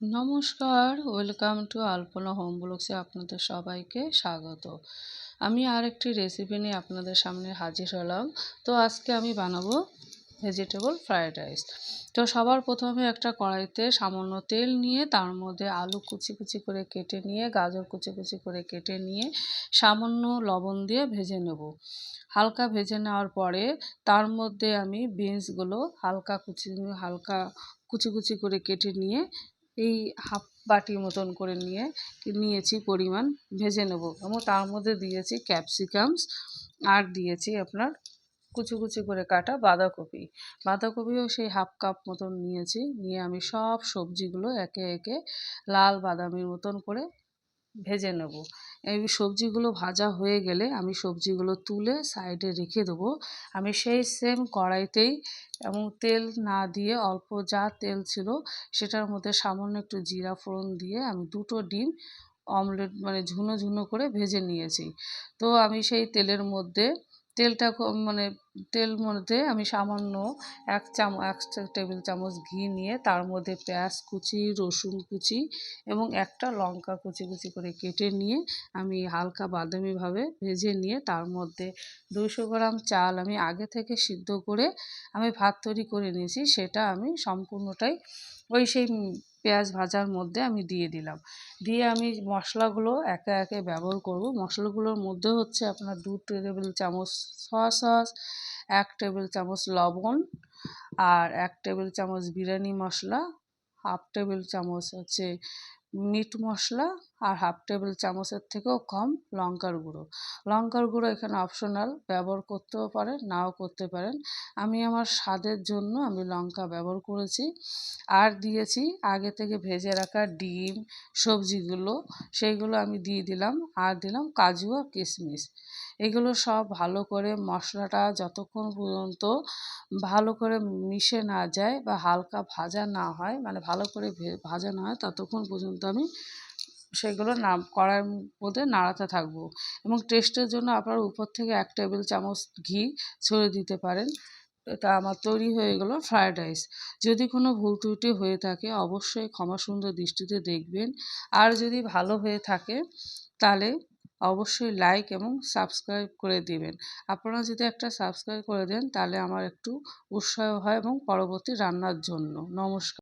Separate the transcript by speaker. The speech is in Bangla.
Speaker 1: নমস্কার, ওয়েলকাম টু আলপনা হোম ব্লগসে আপনাদের সবাইকে স্বাগত। আমি আর একটি রেসিপি নিয়ে আপনাদের সামনে হাজির হলাম। তো আজকে আমি বানাবো ভেজিটেবল ফ্রায়েড রাইস। তো সবার প্রথমে একটা কড়াইতে সামান্য তেল নিয়ে, তার মধ্যে আলু কুচি কুচি করে কেটে নিয়ে, গাজর কুচি কুচি করে কেটে নিয়ে, সামান্য লবণ দিয়ে ভেজে নেব। হালকা ভেজে নেওয়ার পরে, তার মধ্যে আমি বিনসগুলো হালকা কুচি হালকা কুচি কুচি করে কেটে নিয়ে এই হাফ বাটি মতন করে নিয়ে নিয়েছি পরিমাণ, ভেজে নেব। এবং তার মধ্যে দিয়েছি ক্যাপসিকামস আর দিয়েছি আপনার কুচি কুচি করে কাটা বাঁধাকপি। বাঁধাকপিও সেই হাফ কাপ মতন নিয়েছি। নিয়ে আমি সব সবজিগুলো একে একে লাল বাদামির মতন করে ভেজে নেব। এই সবজিগুলো ভাজা হয়ে গেলে আমি সবজিগুলো তুলে সাইডে রেখে দেবো। আমি সেই সেম কড়াইতেই এবং তেল না দিয়ে অল্প যা তেল ছিল সেটার মধ্যে সামান্য একটু জিরা ফোড়ন দিয়ে আমি দুটো ডিম অমলেট মানে ঝুনো ঝুনো করে ভেজে নিয়েছি। তো আমি সেই তেলের মধ্যে তেলটা মানে তেল মধ্যে আমি সামান্য এক চাম এক টেবিল চামচ ঘি নিয়ে তার মধ্যে পেঁয়াজ কুচি, রসুন কুচি এবং একটা লঙ্কা কুচি কুচি করে কেটে নিয়ে আমি হালকা বাদামিভাবে ভেজে নিয়ে তার মধ্যে দুশো গ্রাম চাল আমি আগে থেকে সিদ্ধ করে আমি ভাত তৈরি করে নিয়েছি, সেটা আমি সম্পূর্ণটাই ওই সেই পেঁয়াজ ভাজার মধ্যে আমি দিয়ে দিলাম। দিয়ে আমি মশলাগুলো একে একে ব্যবহার করব। মশলাগুলোর মধ্যে হচ্ছে আপনার দু টেবিল চামচ সয়া সস এক টেবিল চামচ লবণ আর এক টেবিল চামচ বিরিয়ানি মশলা, হাফ টেবিল চামচ হচ্ছে মিট মশলা আর হাফ টেবিল চামচের থেকেও কম লঙ্কার গুঁড়ো। লঙ্কার গুঁড়ো এখানে অপশনাল ব্যবহার করতেও পারেন, নাও করতে পারেন। আমি আমার স্বাদের জন্য আমি লঙ্কা ব্যবহার করেছি। আর দিয়েছি আগে থেকে ভেজে রাখা ডিম, সবজিগুলো, সেইগুলো আমি দিয়ে দিলাম। আর দিলাম কাজু আর কিশমিশ। এগুলো সব ভালো করে মশলাটা যতক্ষণ পর্যন্ত ভালো করে মিশে না যায় বা হালকা ভাজা না হয় মানে ভালো করে ভাজা না হয়, ততক্ষণ পর্যন্ত আমি সেগুলো না কড়াইয়ের মধ্যে নাড়াতে থাকব। এবং টেস্টের জন্য আপনারা উপর থেকে এক টেবিল চামচ ঘি ছড়িয়ে দিতে পারেন। এটা আমার তৈরি হয়ে গেলো ফ্রায়েড রাইস যদি কোনো ভুল ত্রুটি হয়ে থাকে, অবশ্যই ক্ষমা সুন্দর দৃষ্টিতে দেখবেন। আর যদি ভালো হয়ে থাকে, তাহলে অবশ্যই লাইক এবং সাবস্ক্রাইব করে দিবেন। আপনারা যদি একটা সাবস্ক্রাইব করে দেন, তাহলে আমার একটু উৎসাহ হয় এবং পরবর্তী রান্নার জন্য। নমস্কার।